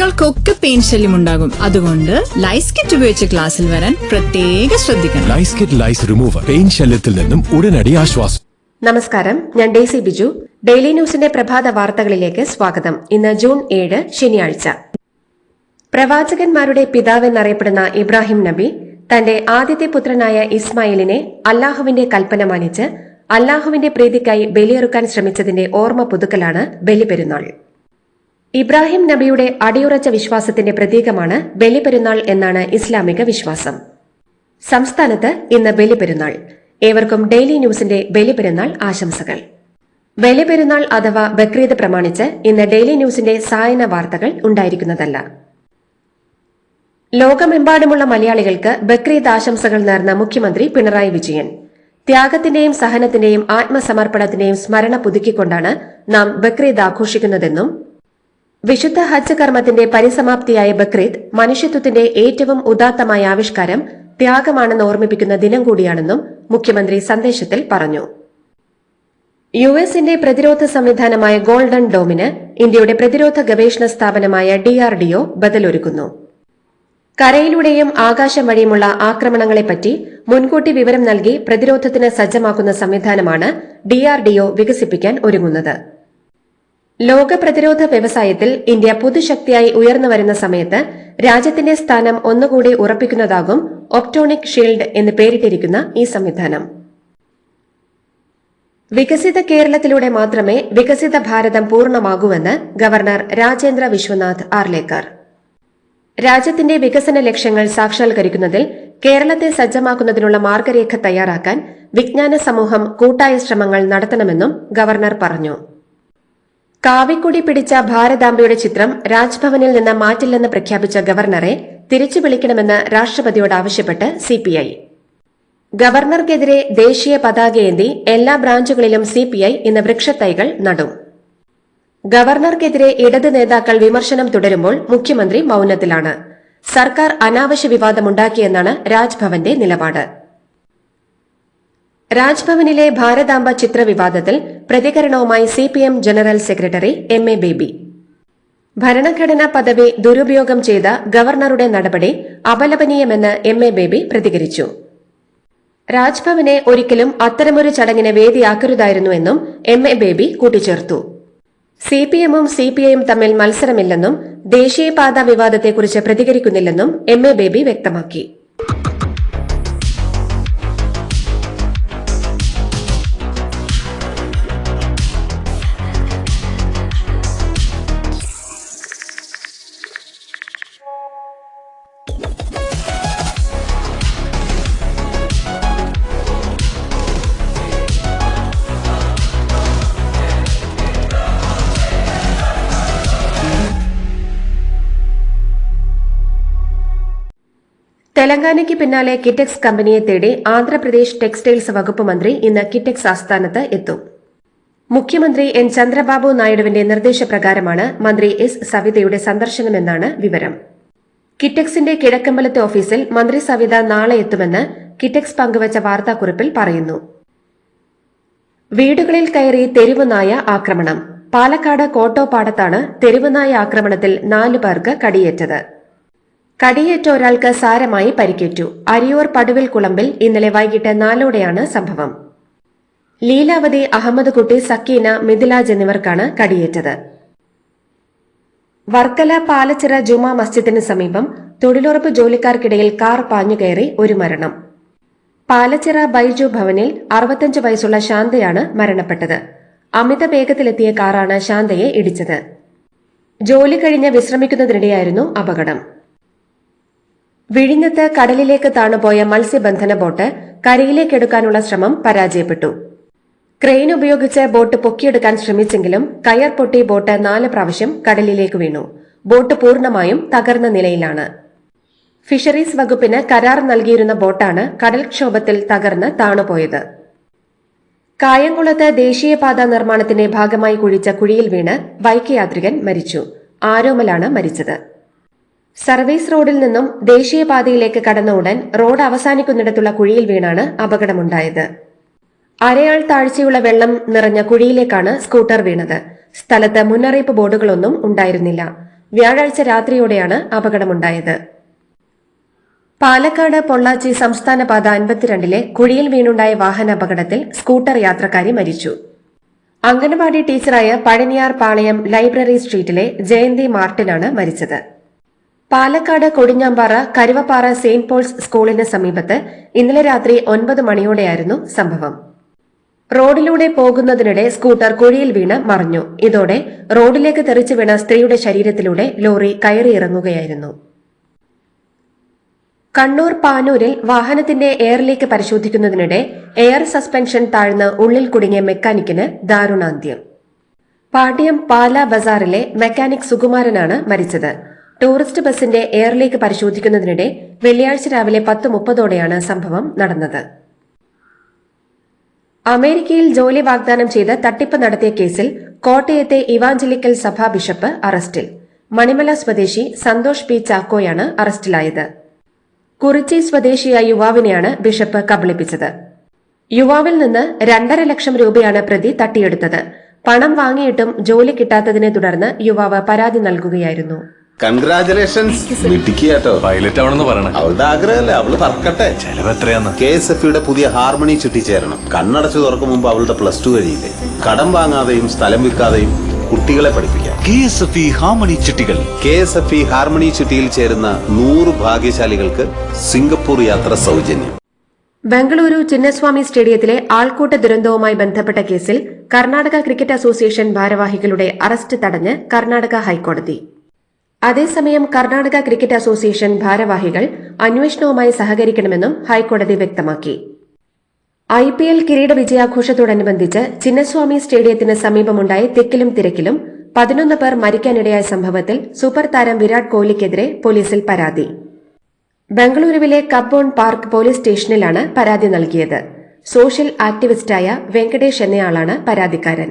കുട്ടികൾക്കൊക്കെ പെയിൻ ശല്യം ഉണ്ടാകും. അതുകൊണ്ട് ലൈസ് കിറ്റ് ഉപയോഗിച്ച് ക്ലാസ്സിൽ വരാൻ പ്രത്യേക ശ്രദ്ധിക്കണം. Lice kit lice remover pain ശല്യത്തിൽ നിന്നും ഉടനടി ആശ്വാസം. നമസ്കാരം ഞാൻ ഡേസി ബിജു. ഡെയിലി ന്യൂസിന്റെ പ്രഭാത വാർത്തകളിലേക്ക് സ്വാഗതം. ഇന്ന് ജൂൺ ഏഴ് ശനിയാഴ്ച. പ്രവാചകന്മാരുടെ പിതാവെന്നറിയപ്പെടുന്ന ഇബ്രാഹിം നബി തന്റെ ആദ്യത്തെ പുത്രനായ ഇസ്മായിലിനെ അല്ലാഹുവിന്റെ കൽപ്പന മാനിച്ച് അല്ലാഹുവിന്റെ പ്രീതിക്കായി ബലിയെറുക്കാൻ ശ്രമിച്ചതിന്റെ ഓർമ്മ പുതുക്കലാണ് ബലിപെരുന്നാൾ. ഇബ്രാഹിം നബിയുടെ അടിയുറച്ച വിശ്വാസത്തിന്റെ പ്രതീകമാണ് ബലിപെരുന്നാൾ എന്നാണ് ഇസ്ലാമിക വിശ്വാസം. സംസ്ഥാനത്ത് ഇന്ന് ബലിപെരുന്നാൾ. ഏവർക്കും ഡെയിലി ന്യൂസിന്റെ ബലിപെരുന്നാൾ ആശംസകൾ. ബലിപെരുന്നാൾ അഥവാ ബക്രീദ് പ്രമാണിച്ച് ഇന്ന് ഡെയിലി ന്യൂസിന്റെ സായന വാർത്തകൾ ഉണ്ടായിരിക്കുന്നതല്ല. ലോകമെമ്പാടുമുള്ള മലയാളികൾക്ക് ബക്രീദ് ആശംസകൾ നേർന്ന മുഖ്യമന്ത്രി പിണറായി വിജയൻ. ത്യാഗത്തിന്റെയും സഹനത്തിന്റെയും ആത്മസമർപ്പണത്തിന്റെയും സ്മരണ പുതുക്കിക്കൊണ്ടാണ് നാം ബക്രീദ് ആഘോഷിക്കുന്നതെന്നും വിശുദ്ധ ഹജ്ജ് കർമ്മത്തിന്റെ പരിസമാപ്തിയായ ബക്രീദ് മനുഷ്യത്വത്തിന്റെ ഏറ്റവും ഉദാത്തമായ ആവിഷ്കാരം ത്യാഗമാണെന്ന് ഓർമ്മിപ്പിക്കുന്ന ദിനം കൂടിയാണെന്നും മുഖ്യമന്ത്രി സന്ദേശത്തിൽ പറഞ്ഞു. യു എസിന്റെ പ്രതിരോധ സംവിധാനമായ ഗോൾഡൻ ഡോമിന് ഇന്ത്യയുടെ പ്രതിരോധ ഗവേഷണ സ്ഥാപനമായ ഡിആർഡിഒ ബദലൊരുക്കുന്നു. കരയിലൂടെയും ആകാശം വഴിയുമുള്ള ആക്രമണങ്ങളെപ്പറ്റി മുൻകൂട്ടി വിവരം നൽകി പ്രതിരോധത്തിന് സജ്ജമാക്കുന്ന സംവിധാനമാണ് ഡിആർഡിഒ വികസിപ്പിക്കാൻ ഒരുങ്ങുന്നത്. ലോക പ്രതിരോധ വ്യവസായത്തിൽ ഇന്ത്യ പുതുശക്തിയായി ഉയർന്നു വരുന്ന സമയത്ത് രാജ്യത്തിന്റെ സ്ഥാനം ഒന്നുകൂടി ഉറപ്പിക്കുന്നതാകും ഒപ്റ്റോണിക് ഷീൽഡ് എന്ന് പേരിട്ടിരിക്കുന്ന ഈ സംവിധാനം. വികസിത കേരളത്തിലൂടെ മാത്രമേ വികസിത ഭാരതം പൂർണമാകൂവെന്ന് ഗവർണർ രാജേന്ദ്ര വിശ്വനാഥ് ആർലേക്കർ. രാജ്യത്തിന്റെ വികസന ലക്ഷ്യങ്ങൾ സാക്ഷാത്കരിക്കുന്നതിൽ കേരളത്തെ സജ്ജമാക്കുന്നതിനുള്ള മാർഗരേഖ തയ്യാറാക്കാൻ വിജ്ഞാന സമൂഹം കൂട്ടായ ശ്രമങ്ങൾ നടത്തണമെന്നും ഗവർണർ പറഞ്ഞു. കാവിക്കുടി പിടിച്ച ഭാരതാംബയുടെ ചിത്രം രാജ്ഭവനിൽ നിന്ന് മാറ്റില്ലെന്ന് പ്രഖ്യാപിച്ച ഗവർണറെ തിരിച്ചു വിളിക്കണമെന്ന് രാഷ്ട്രപതിയോട് ആവശ്യപ്പെട്ട് സിപിഐ ഗവർണർക്കെതിരെ ദേശീയ പതാകയേന്തി എല്ലാ ബ്രാഞ്ചുകളിലും സിപിഐ ഇന്ന് വൃക്ഷത്തൈകൾ നടും. ഗവർണർക്കെതിരെ ഇടത് നേതാക്കൾ വിമർശനം തുടരുമ്പോൾ മുഖ്യമന്ത്രി മൌനത്തിലാണ്. സർക്കാർ അനാവശ്യ വിവാദമുണ്ടാക്കിയെന്നാണ് രാജ്ഭവന്റെ നിലപാട്. രാജ്ഭവനിലെ ഭാരതാംബ ചിത്രവിവാദത്തിൽ പ്രതികരണവുമായി C P M general secretary M A Baby. ഭരണഘടനാ പദവി ദുരുപയോഗം ചെയ്ത ഗവർണറുടെ നടപടി അപലപനീയമെന്ന് എം എ ബേബി പ്രതികരിച്ചു. രാജ്ഭവനെ ഒരിക്കലും അത്തരമൊരു ചടങ്ങിന് വേദിയാക്കരുതായിരുന്നുവെന്നും എം എ ബേബി കൂട്ടിച്ചേർത്തു. സി പി എമ്മും സി പി ഐയും തമ്മിൽ മത്സരമില്ലെന്നും ദേശീയപാത വിവാദത്തെക്കുറിച്ച് പ്രതികരിക്കുന്നില്ലെന്നും എം എ ബേബി വ്യക്തമാക്കി. തെലങ്കാനയ്ക്ക് പിന്നാലെ കിറ്റെക്സ് കമ്പനിയെ തേടി ആന്ധ്രാപ്രദേശ് ടെക്സ്റ്റൈൽസ് വകുപ്പ് മന്ത്രി ഇന്ന് കിറ്റെക്സ് ആസ്ഥാനത്ത് എത്തും. മുഖ്യമന്ത്രി എൻ ചന്ദ്രബാബു നായിഡുവിന്റെ നിർദ്ദേശപ്രകാരമാണ് മന്ത്രി എസ് സവിതയുടെ സന്ദർശനമെന്നാണ് വിവരം. കിറ്റെക്സിന്റെ കിഴക്കമ്പലത്തെ ഓഫീസിൽ മന്ത്രി സവിത നാളെ എത്തുമെന്ന് കിറ്റെക്സ് പങ്കുവച്ച വാർത്താക്കുറിപ്പിൽ പറയുന്നു. വീടുകളിൽ കയറി തെരുവുനായ ആക്രമണം. പാലക്കാട് കോട്ടോപ്പാടത്താണ് തെരുവുനായ ആക്രമണത്തിൽ നാലു പേർക്ക് കടിയേറ്റത്. കടിയേറ്റ ഒരാൾക്ക് സാരമായി പരിക്കേറ്റു. അരിയൂർ പടുവിൽ കുളമ്പിൽ ഇന്നലെ വൈകിട്ട് നാലോടെയാണ് സംഭവം. ലീലാവതി അഹമ്മദ് കുട്ടി സക്കീന മിഥിലാജ് എന്നിവർക്കാണ് കടിയേറ്റത്. വർക്കല പാലച്ചിറ ജുമാ മസ്ജിദിന് സമീപം തൊഴിലുറപ്പ് ജോലിക്കാർക്കിടയിൽ കാർ പാഞ്ഞുകയറി ഒരു മരണം. പാലച്ചിറ ബൈജു ഭവനിൽ അറുപത്തഞ്ച് വയസ്സുള്ള ശാന്തയാണ് മരണപ്പെട്ടത്. അമിത വേഗത്തിലെത്തിയ കാറാണ് ശാന്തയെ ഇടിച്ചത്. ജോലി കഴിഞ്ഞ് വിശ്രമിക്കുന്നതിനിടെയായിരുന്നു അപകടം. വിഴിഞ്ഞത്ത് കടലിലേക്ക് താണുപോയ മത്സ്യബന്ധന ബോട്ട് കരയിലേക്കെടുക്കാനുള്ള ശ്രമം പരാജയപ്പെട്ടു. ക്രെയിൻ ഉപയോഗിച്ച് ബോട്ട് പൊക്കിയെടുക്കാൻ ശ്രമിച്ചെങ്കിലും കയർ പൊട്ടി ബോട്ട് നാല് പ്രാവശ്യം കടലിലേക്ക് വീണു. ബോട്ട് പൂർണമായും തകർന്ന നിലയിലാണ്. ഫിഷറീസ് വകുപ്പിന് കരാർ നൽകിയിരുന്ന ബോട്ടാണ് കടൽക്ഷോഭത്തിൽ തകർന്ന് താണുപോയത്. കായംകുളത്ത് ദേശീയപാത നിർമ്മാണത്തിന്റെ ഭാഗമായി കുഴിച്ച കുഴിയിൽ വീണ് ബൈക്ക് യാത്രികൻ മരിച്ചു. ആരോമലാണ് മരിച്ചത്. സർവീസ് റോഡിൽ നിന്നും ദേശീയപാതയിലേക്ക് കടന്ന ഉടൻ റോഡ് അവസാനിക്കുന്നിടത്തുള്ള കുഴിയിൽ വീണാണ് അപകടമുണ്ടായത്. അരയാൾ താഴ്ചയുള്ള വെള്ളം നിറഞ്ഞ കുഴിയിലേക്കാണ് സ്കൂട്ടർ വീണത്. സ്ഥലത്ത് മുന്നറിയിപ്പ് ബോർഡുകളൊന്നും ഉണ്ടായിരുന്നില്ല. വ്യാഴാഴ്ച രാത്രിയോടെയാണ് അപകടമുണ്ടായത്. പാലക്കാട് പൊള്ളാച്ചി സംസ്ഥാന പാത അൻപത്തിരണ്ടിലെ കുഴിയിൽ വീണുണ്ടായ വാഹനാപകടത്തിൽ സ്കൂട്ടർ യാത്രക്കാരി മരിച്ചു. അംഗനവാടി ടീച്ചറായ പഴനിയാർ പാളയം ലൈബ്രറി സ്ട്രീറ്റിലെ ജയന്തി മാർട്ടിനാണ് മരിച്ചത്. പാലക്കാട് കൊടിഞ്ഞാമ്പാറ കരുവപ്പാറ സെയിന്റ് പോൾസ് സ്കൂളിന് സമീപത്ത് ഇന്നലെ രാത്രി ഒൻപത് മണിയോടെയായിരുന്നു സംഭവം. റോഡിലൂടെ പോകുന്നതിനിടെ സ്കൂട്ടർ കുഴിയിൽ വീണ് മറിഞ്ഞു. ഇതോടെ റോഡിലേക്ക് തെറിച്ചു വീണ സ്ത്രീയുടെ ശരീരത്തിലൂടെ ലോറി കയറിയിറങ്ങുകയായിരുന്നു. കണ്ണൂർ പാനൂരിൽ വാഹനത്തിന്റെ എയർ ലീക്ക് പരിശോധിക്കുന്നതിനിടെ എയർ സസ്പെൻഷൻ താഴ്ന്ന് ഉള്ളിൽ കുടുങ്ങിയ മെക്കാനിക്കിന് ദാരുണാന്ത്യം. പാട്യം പാല ബസാറിലെ മെക്കാനിക് സുകുമാരനാണ് മരിച്ചത്. ടൂറിസ്റ്റ് ബസിന്റെ എയർ ലീക്ക് പരിശോധിക്കുന്നതിനിടെ വെള്ളിയാഴ്ച രാവിലെ പത്ത് മുപ്പതോടെയാണ് സംഭവം നടന്നത്. അമേരിക്കയിൽ ജോലി വാഗ്ദാനം ചെയ്ത് തട്ടിപ്പ് നടത്തിയ കേസിൽ കോട്ടയത്തെ ഇവാഞ്ചലിക്കൽ സഭാ ബിഷപ്പ് അറസ്റ്റിൽ. മണിമല സ്വദേശി സന്തോഷ് പി ചാക്കോയാണ് അറസ്റ്റിലായത്. കുറിച്ചി സ്വദേശിയായ യുവാവിനെയാണ് ബിഷപ്പ് കബളിപ്പിച്ചത്. യുവാവിൽ നിന്ന് രണ്ടര ലക്ഷം രൂപയാണ് പ്രതി തട്ടിയെടുത്തത്. പണം വാങ്ങിയിട്ടും ജോലി കിട്ടാത്തതിനെ തുടർന്ന് യുവാവ് പരാതി നൽകുകയായിരുന്നു. കൺഗ്രാചുലേഷൻസ് മിടുക്കിയാട്ടോ. പൈലറ്റ് ആവണമെന്ന് പറയണേ. അവളുടെ ആഗ്രഹമല്ലേ? അവൾ പറക്കട്ടെ. ചെലവ് എത്രയാന്ന്? കെ എസ് എഫ് യുടെ പുതിയ ഹാർമണി ചുറ്റി ചേരണം കണ്ണടച്ചു തുറക്കും മുമ്പ് അവളുടെ പ്ലസ് ടു കഴിയില്ലേ? കടം വാങ്ങാതെയും സ്ഥലം വിൽക്കാതെയും കുട്ടികളെ പഠിപ്പിക്കാം. K S F E harmony ചിട്ടികൾ K S F E harmony ചുറ്റിയിൽ ചേരുന്ന നൂറ് ഭാഗ്യശാലികൾക്ക് സിംഗപ്പൂർ യാത്ര സൗജന്യം. ബംഗളൂരു ചിന്നസ്വാമി സ്റ്റേഡിയത്തിലെ ആൾക്കൂട്ട ദുരന്തവുമായി ബന്ധപ്പെട്ട കേസിൽ കർണാടക ക്രിക്കറ്റ് അസോസിയേഷൻ ഭാരവാഹികളുടെ അറസ്റ്റ് തടഞ്ഞ് കർണാടക ഹൈക്കോടതി. അതേസമയം കർണാടക ക്രിക്കറ്റ് അസോസിയേഷൻ ഭാരവാഹികൾ അന്വേഷണവുമായി സഹകരിക്കണമെന്നും ഹൈക്കോടതി വ്യക്തമാക്കി. ഐ പി എൽ കിരീട വിജയാഘോഷത്തോടനുബന്ധിച്ച് ചിന്നസ്വാമി സ്റ്റേഡിയത്തിന് സമീപമുണ്ടായ തിക്കിലും തിരക്കിലും പതിനൊന്ന് പേർ മരിക്കാനിടയായ സംഭവത്തിൽ സൂപ്പർ താരം വിരാട് കോഹ്ലിക്കെതിരെ പോലീസിൽ പരാതി. ബംഗളൂരുവിലെ കബ്ബോൺ പാർക്ക് പോലീസ് സ്റ്റേഷനിലാണ് പരാതി നൽകിയത്. സോഷ്യൽ ആക്ടിവിസ്റ്റായ വെങ്കടേഷ് എന്നയാളാണ് പരാതിക്കാരൻ.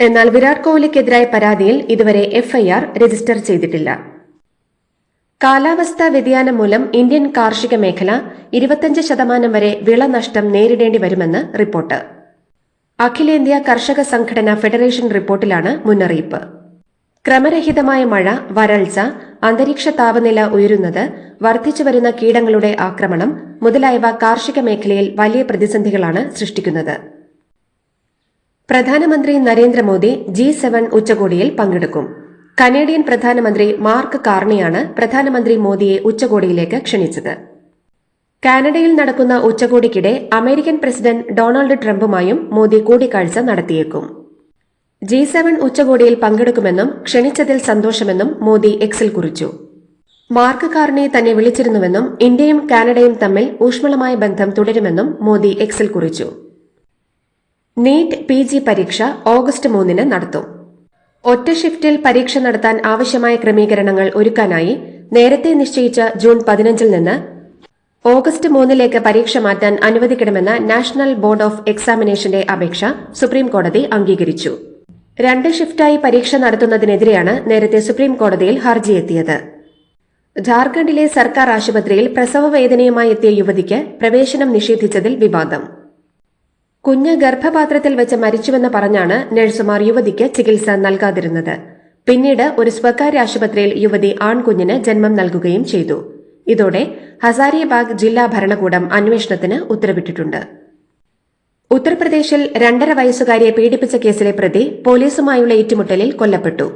എന്നാൽ വിരാട് കോഹ്ലിക്കെതിരായ പരാതിയിൽ ഇതുവരെ എഫ്ഐആർ രജിസ്റ്റർ ചെയ്തിട്ടില്ല. കാലാവസ്ഥാ വ്യതിയാനം മൂലം ഇന്ത്യൻ കാർഷിക മേഖല ഇരുപത്തിയഞ്ച് ശതമാനം വരെ വിളനഷ്ടം നേരിടേണ്ടി വരുമെന്ന് റിപ്പോർട്ട്. അഖിലേന്ത്യാ കർഷക സംഘടന ഫെഡറേഷൻ റിപ്പോർട്ടിലാണ് മുന്നറിയിപ്പ്. ക്രമരഹിതമായ മഴ വരൾച്ച അന്തരീക്ഷ താപനില ഉയരുന്നത് വർദ്ധിച്ചുവരുന്ന കീടങ്ങളുടെ ആക്രമണം മുതലായവ കാർഷിക മേഖലയിൽ വലിയ പ്രതിസന്ധികളാണ് സൃഷ്ടിക്കുന്നത്. പ്രധാനമന്ത്രി നരേന്ദ്രമോദി ജി സെവൻ ഉച്ചകോടിയിൽ പങ്കെടുക്കും. കനേഡിയൻ പ്രധാനമന്ത്രി മാർക്ക് കാർണിയാണ് പ്രധാനമന്ത്രി മോദിയെ ഉച്ചകോടിയിലേക്ക് ക്ഷണിച്ചത്. കാനഡയിൽ നടക്കുന്ന ഉച്ചകോടിക്കിടെ അമേരിക്കൻ പ്രസിഡന്റ് ഡൊണാൾഡ് ട്രംപുമായും മോദി കൂടിക്കാഴ്ച നടത്തിയേക്കും. ജി സെവൻ ഉച്ചകോടിയിൽ പങ്കെടുക്കുമെന്നും ക്ഷണിച്ചതിൽ സന്തോഷമെന്നും മോദി എക്സിൽ കുറിച്ചു. മാർക്ക് കാർണി തന്നെ വിളിച്ചിരുന്നുവെന്നും ഇന്ത്യയും കാനഡയും തമ്മിൽ ഊഷ്മളമായ ബന്ധം തുടരുമെന്നും മോദി എക്സിൽ കുറിച്ചു. നീറ്റ് പി ജി പരീക്ഷ ഓഗസ്റ്റ് മൂന്നിന് നടത്തും. ഒറ്റ ഷിഫ്റ്റിൽ പരീക്ഷ നടത്താൻ ആവശ്യമായ ക്രമീകരണങ്ങൾ ഒരുക്കാനായി നേരത്തെ നിശ്ചയിച്ച ജൂൺ പതിനഞ്ചിൽ നിന്ന് ഓഗസ്റ്റ് മൂന്നിലേക്ക് പരീക്ഷ മാറ്റാൻ അനുവദിക്കണമെന്ന നാഷണൽ ബോർഡ് ഓഫ് എക്സാമിനേഷന്റെ അപേക്ഷ സുപ്രീംകോടതി അംഗീകരിച്ചു. രണ്ട് ഷിഫ്റ്റായി പരീക്ഷ നടത്തുന്നതിനെതിരെയാണ് നേരത്തെ സുപ്രീംകോടതിയിൽ ഹർജിയെത്തിയത്. ജാർഖണ്ഡിലെ സർക്കാർ ആശുപത്രിയിൽ പ്രസവ വേദനയുമായി എത്തിയ യുവതിക്ക് പ്രവേശനം നിഷേധിച്ചതിൽ വിവാദം. കുഞ്ഞ് ഗർഭപാത്രത്തിൽ വെച്ച് മരിച്ചുവെന്ന് പറഞ്ഞാണ് നഴ്സുമാർ യുവതിക്ക് ചികിത്സ നൽകാതിരുന്നത്. പിന്നീട് ഒരു സ്വകാര്യ ആശുപത്രിയിൽ യുവതി ആൺകുഞ്ഞിന് ജന്മം നൽകുകയും ചെയ്തു. ഇതോടെ ഹസാരിയബാഗ് ജില്ലാ ഭരണകൂടം അന്വേഷണത്തിന് ഉത്തരവിട്ടിട്ടുണ്ട്. ഉത്തർപ്രദേശിൽ രണ്ടര വയസ്സുകാരിയെ പീഡിപ്പിച്ച കേസിലെ പ്രതി പോലീസുമായുള്ള ഏറ്റുമുട്ടലിൽ കൊല്ലപ്പെട്ടു.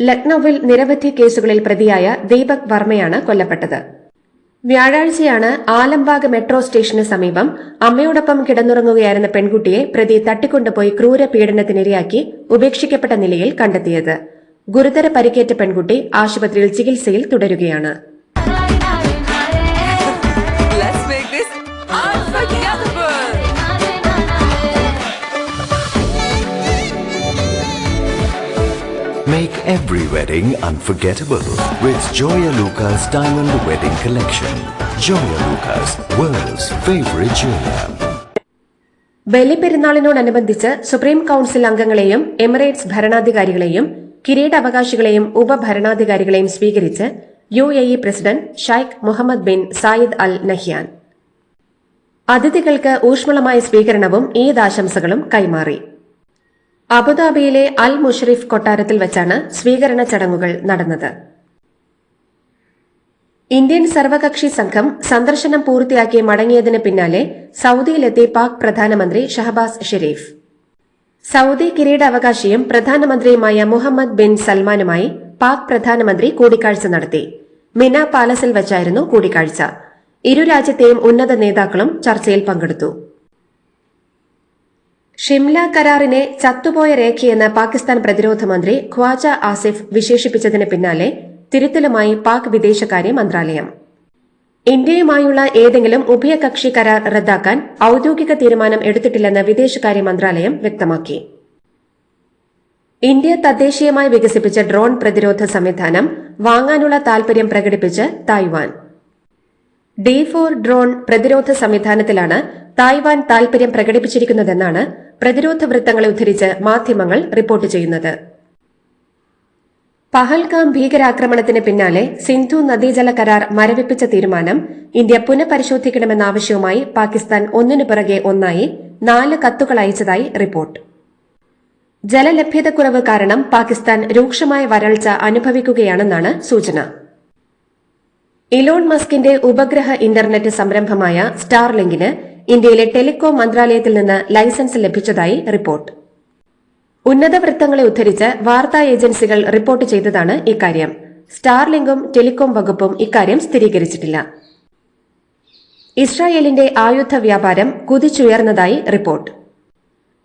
ലക്നൌവിൽ നിരവധി കേസുകളിൽ പ്രതിയായ ദീപക് വർമ്മയാണ് കൊല്ലപ്പെട്ടത്. വ്യാഴാഴ്ചയാണ് ആലംബാഗ് മെട്രോ സ്റ്റേഷന് സമീപം അമ്മയോടൊപ്പം കിടന്നുറങ്ങുകയായിരുന്ന പെൺകുട്ടിയെ പ്രതി തട്ടിക്കൊണ്ടുപോയി ക്രൂര പീഡനത്തിനിരയാക്കി ഉപേക്ഷിക്കപ്പെട്ട നിലയിൽ കണ്ടെത്തിയത്. ഗുരുതര പരിക്കേറ്റ പെൺകുട്ടി ആശുപത്രിയിൽ ചികിത്സയിൽ തുടരുകയാണ്. Every wedding unforgettable with Joya Lucas Diamond Wedding Collection. Joya Lucas, world's favorite jeweler. ബലിപ്പെരുന്നാളിനോടനുബന്ധിച്ച് സുപ്രീം കൌൺസിൽ അംഗങ്ങളെയും എമിറേറ്റ്സ് ഭരണാധികാരികളെയും കിരീടാവകാശികളെയും ഉപഭരണാധികാരികളെയും സ്വീകരിച്ച് U A E president Sheikh Mohammed bin Zayed Al Nahyan അതിഥികൾക്ക് ഊഷ്മളമായ സ്വീകരണവും ഈദ് ആശംസകളും കൈമാറി അബുദാബിയിലെ അൽ മുഷറിഫ് കൊട്ടാരത്തിൽ വെച്ചാണ് സ്വീകരണ ചടങ്ങുകൾ നടന്നത്. ഇന്ത്യൻ സർവകക്ഷി സംഘം സന്ദർശനം പൂർത്തിയാക്കി മടങ്ങിയതിന് പിന്നാലെ സൌദിയിലെത്തി പാക് പ്രധാനമന്ത്രി ഷഹബാസ് ഷെരീഫ്. സൌദി കിരീടാവകാശിയും പ്രധാനമന്ത്രിയുമായ മുഹമ്മദ് ബിൻ സൽമാനുമായി പാക് പ്രധാനമന്ത്രി കൂടിക്കാഴ്ച നടത്തി. മിന പാലസിൽ വച്ചായിരുന്നു കൂടിക്കാഴ്ച. ഇരു രാജ്യത്തെയും ഉന്നത നേതാക്കളും ചർച്ചയിൽ പങ്കെടുത്തു. ഷിംല കരാറിനെ ചത്തുപോയ രേഖയെന്ന് പാകിസ്ഥാൻ പ്രതിരോധ മന്ത്രി ഖ്വാജ ആസിഫ് വിശേഷിപ്പിച്ചതിന് പിന്നാലെ തിരുത്തലുമായി പാക് വിദേശകാര്യ മന്ത്രാലയം. ഇന്ത്യയുമായുള്ള ഏതെങ്കിലും ഉഭയകക്ഷി കരാർ റദ്ദാക്കാൻ ഔദ്യോഗിക തീരുമാനം എടുത്തിട്ടില്ലെന്ന് വിദേശകാര്യ മന്ത്രാലയം വ്യക്തമാക്കി. ഇന്ത്യ തദ്ദേശീയമായി വികസിപ്പിച്ച ഡ്രോൺ പ്രതിരോധ സംവിധാനം വാങ്ങാനുള്ള താൽപര്യം പ്രകടിപ്പിച്ച് തായ്വാൻ. ഡി ഫോർ ഡ്രോൺ പ്രതിരോധ സംവിധാനത്തിലാണ് തായ്വാൻ താൽപര്യം പ്രകടിപ്പിച്ചിരിക്കുന്നതെന്നാണ് പ്രതിരോധ വൃത്തങ്ങളെ ഉദ്ധരിച്ച് മാധ്യമങ്ങൾ റിപ്പോർട്ട് ചെയ്യുന്നത്. പഹൽഗാം ഭീകരാക്രമണത്തിന് പിന്നാലെ സിന്ധു നദീജല കരാർ മരവിപ്പിച്ച തീരുമാനം ഇന്ത്യ പുനഃപരിശോധിക്കണമെന്ന ആവശ്യവുമായി പാകിസ്ഥാൻ ഒന്നിനു പിറകെ ഒന്നായി നാല് കത്തുകൾ അയച്ചതായി റിപ്പോർട്ട്. ജലലഭ്യതക്കുറവ് കാരണം പാകിസ്ഥാൻ രൂക്ഷമായ വരൾച്ച അനുഭവിക്കുകയാണെന്നാണ് സൂചന. ഇലോൺ മസ്കിന്റെ ഉപഗ്രഹ ഇന്റർനെറ്റ് സംരംഭമായ സ്റ്റാർലിങ്കിന് ഇന്ത്യയിലെ ടെലികോം മന്ത്രാലയത്തിൽ നിന്ന് ലൈസൻസ് ലഭിച്ചതായി റിപ്പോർട്ട്. ഉന്നത വൃത്തങ്ങളെ ഉദ്ധരിച്ച് വാർത്താ ഏജൻസികൾ റിപ്പോർട്ട് ചെയ്തതാണ് ഇക്കാര്യം. സ്റ്റാർലിങ്കും ടെലികോം വകുപ്പും ഇക്കാര്യം സ്ഥിരീകരിച്ചിട്ടില്ല. ഇസ്രായേലിന്റെ ആയുധ വ്യാപാരം കുതിച്ചുയർന്നതായി റിപ്പോർട്ട്.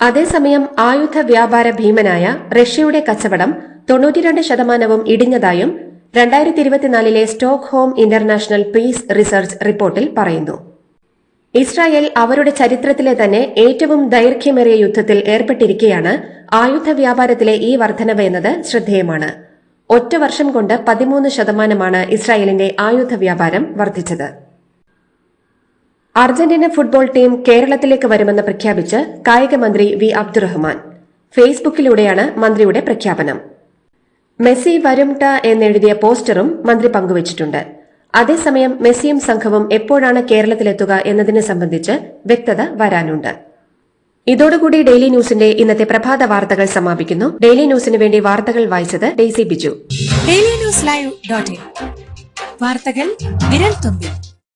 അതേസമയം ആയുധ വ്യാപാര ഭീമനായ റഷ്യയുടെ കച്ചവടം തൊണ്ണൂറ്റിരണ്ട് ശതമാനവും ഇടിഞ്ഞതായും രണ്ടായിരത്തി ഇരുപത്തിനാലിലെ Stockholm International Peace Research റിപ്പോർട്ടിൽ പറയുന്നു. ഇസ്രായേൽ അവരുടെ ചരിത്രത്തിലെ തന്നെ ഏറ്റവും ദൈർഘ്യമേറിയ യുദ്ധത്തിൽ ഏർപ്പെട്ടിരിക്കെയാണ് ആയുധ വ്യാപാരത്തിലെ ഈ വർധനവ് എന്നത് ശ്രദ്ധേയമാണ്. ഒറ്റ വർഷം കൊണ്ട് പതിമൂന്ന് ശതമാനമാണ് ഇസ്രായേലിന്റെ ആയുധ വ്യാപാരം വർദ്ധിച്ചത്. അർജന്റീന ഫുട്ബോൾ ടീം കേരളത്തിലേക്ക് വരുമെന്ന് പ്രഖ്യാപിച്ച് കായികമന്ത്രി വി അബ്ദുറഹ്മാൻ. ഫേസ്ബുക്കിലൂടെയാണ് മന്ത്രിയുടെ പ്രഖ്യാപനം. മെസ്സി വരുംട എന്നെഴുതിയ പോസ്റ്ററും മന്ത്രി പങ്കുവച്ചിട്ടുണ്ട്. അതേസമയം മെസ്സിയും സംഘവും എപ്പോഴാണ് കേരളത്തിലെത്തുക എന്നതിനെ സംബന്ധിച്ച് വ്യക്തത വരാനുണ്ട്. ഇതോടുകൂടി ഡെയിലി ന്യൂസിന്റെ ഇന്നത്തെ പ്രഭാത വാർത്തകൾ സമാപിക്കുന്നു. ഡെയിലി ന്യൂസിന് വേണ്ടി വാർത്തകൾ വായിച്ചത് Daisy Biju. Daily news live വാർത്തകൾ വിരൽ തുമ്പിൽ.